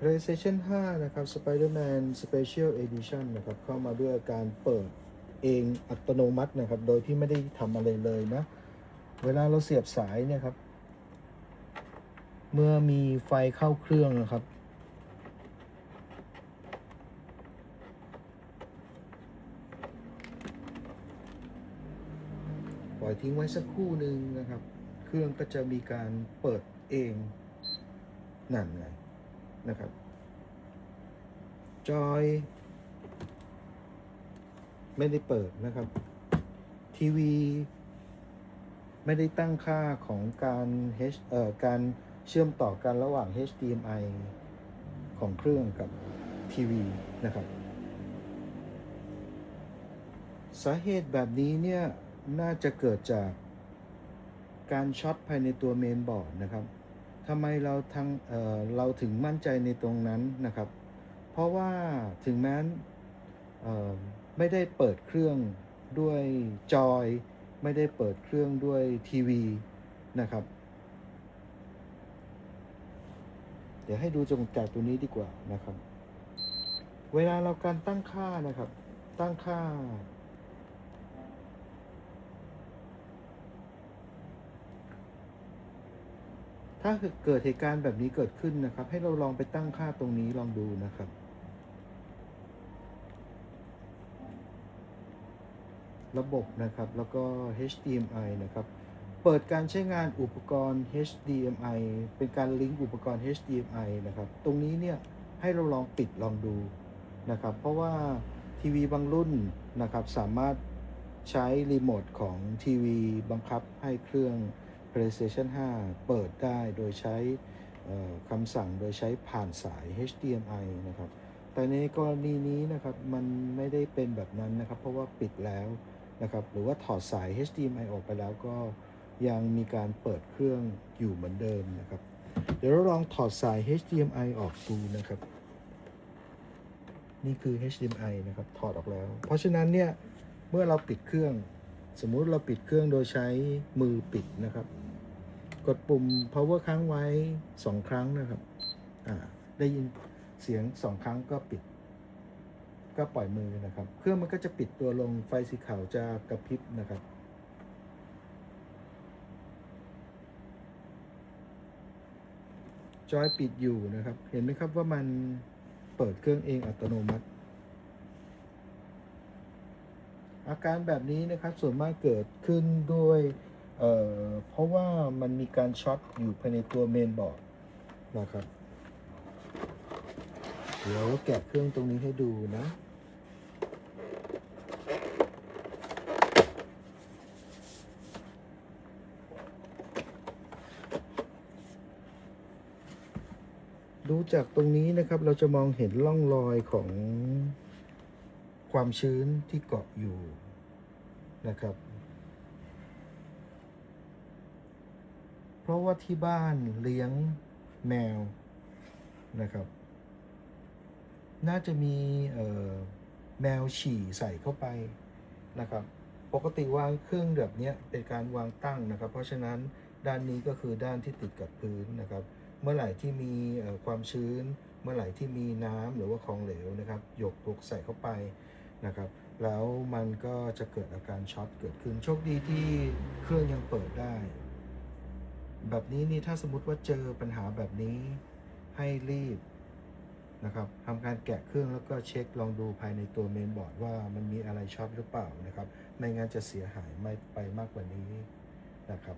PlayStation 5 นะครับ Spider-Man Special Edition นะครับ เข้ามาด้วยการเปิดเองอัตโนมัตินะครับ โดยที่ไม่ได้ทำอะไรเลยนะ เวลาเราเสียบสายเนี่ยครับ เมื่อมีไฟเข้าเครื่องนะครับ ปล่อยทิ้งไว้สักครู่หนึ่งนะครับ เครื่องก็จะมีการเปิดเองนั่นไง นะครับ จอย ไม่ได้เปิดนะครับ ทีวี ไม่ได้ตั้งค่าของการ H เอ่อการเชื่อมต่อกันระหว่าง HDMI ของเครื่องกับทีวีนะครับ สาเหตุแบบนี้เนี่ย น่าจะเกิดจากการช็อตภายในตัวเมนบอร์ดนะครับ ทำไมเราทั้งเเราถึงมั่นใจในตรงนั้นนะครับ เพราะว่าถึงแม้นไม่ได้เปิดเครื่องด้วยจอย ไม่ได้เปิดเครื่องด้วยทีวีนะครับ เดี๋ยวให้ดูจงจากตัวนี้ดีกว่านะครับ เวลาเราการตั้งค่านะครับ ตั้งค่า ถ้าเกิดเหตุการณ์แบบนี้เกิดขึ้นนะครับ ให้เราลองไปตั้งค่าตรงนี้ลองดูนะครับ ระบบนะครับแล้วก็ HDMI นะครับเปิดการใช้งานอุปกรณ์ HDMI เป็นการลิงก์อุปกรณ์ HDMI นะครับ ตรงนี้เนี่ยให้เราลองปิดลองดูนะครับ เพราะว่าทีวีบางรุ่นนะครับสามารถใช้รีโมทของทีวีบังคับให้เครื่อง PlayStation 5 เปิดได้โดยใช้คำสั่งโดยใช้ผ่านสาย HDMI นะครับ แต่ในกรณีนี้นะครับมันไม่ได้เป็นแบบนั้นนะครับ เพราะว่าปิดแล้วนะครับ หรือว่าถอดสาย HDMI ออกไปแล้วก็ยังมีการเปิดเครื่องอยู่เหมือนเดิมนะครับ เดี๋ยวเราลองถอดสาย HDMI ออกดูนะครับ นี่คือ HDMI นะครับถอดออกแล้ว เพราะฉะนั้นเนี่ยเมื่อเราปิดเครื่อง สมมุติเราปิดเครื่องโดยใช้มือปิดนะครับ กดปุ่ม power ค้างไว้ 2 ครั้งนะครับ ได้ยินเสียง 2 ครั้งก็ปิด ก็ปล่อยมือนะครับ เครื่องมันก็จะปิดตัวลงไฟสีขาวจะกระพริบนะครับจอยปิดอยู่นะครับ เห็นไหมครับว่ามันเปิดเครื่องเองอัตโนมัติ อาการแบบนี้นะครับส่วนมากเกิดขึ้นด้วย เอ่อเพราะว่ามันมีการช็อตอยู่ภายในตัวเมนบอร์ดนะครับ เดี๋ยวแกะเครื่องตรงนี้ให้ดูนะดูจากตรงนี้นะครับเราจะมองเห็นร่องรอยของความชื้นที่เกาะอยู่นะครับ เพราะว่าที่บ้านเลี้ยงแมวนะครับ น่าจะมีแมวฉี่ใส่เข้าไปนะครับ ปกติวางเครื่องแบบนี้เป็นการวางตั้งนะครับ เพราะฉะนั้นด้านนี้ก็คือด้านที่ติดกับพื้นนะครับ เมื่อไหร่ที่มีความชื้น เมื่อไหร่ที่มีน้ำหรือว่าของเหลวนะครับ หยกตกใส่เข้าไปนะครับ แล้วมันก็จะเกิดอาการช็อตเกิดขึ้น โชคดีที่เครื่องยังเปิดได้ แบบนี้นี่ถ้าสมมติว่าเจอปัญหาแบบนี้ให้รีบนะครับทำการแกะเครื่องแล้วก็เช็คลองดูภายในตัวเมนบอร์ดว่ามันมีอะไรช็อตหรือเปล่านะครับ ไม่งั้นจะเสียหายไม่ไปมากกว่านี้นะครับ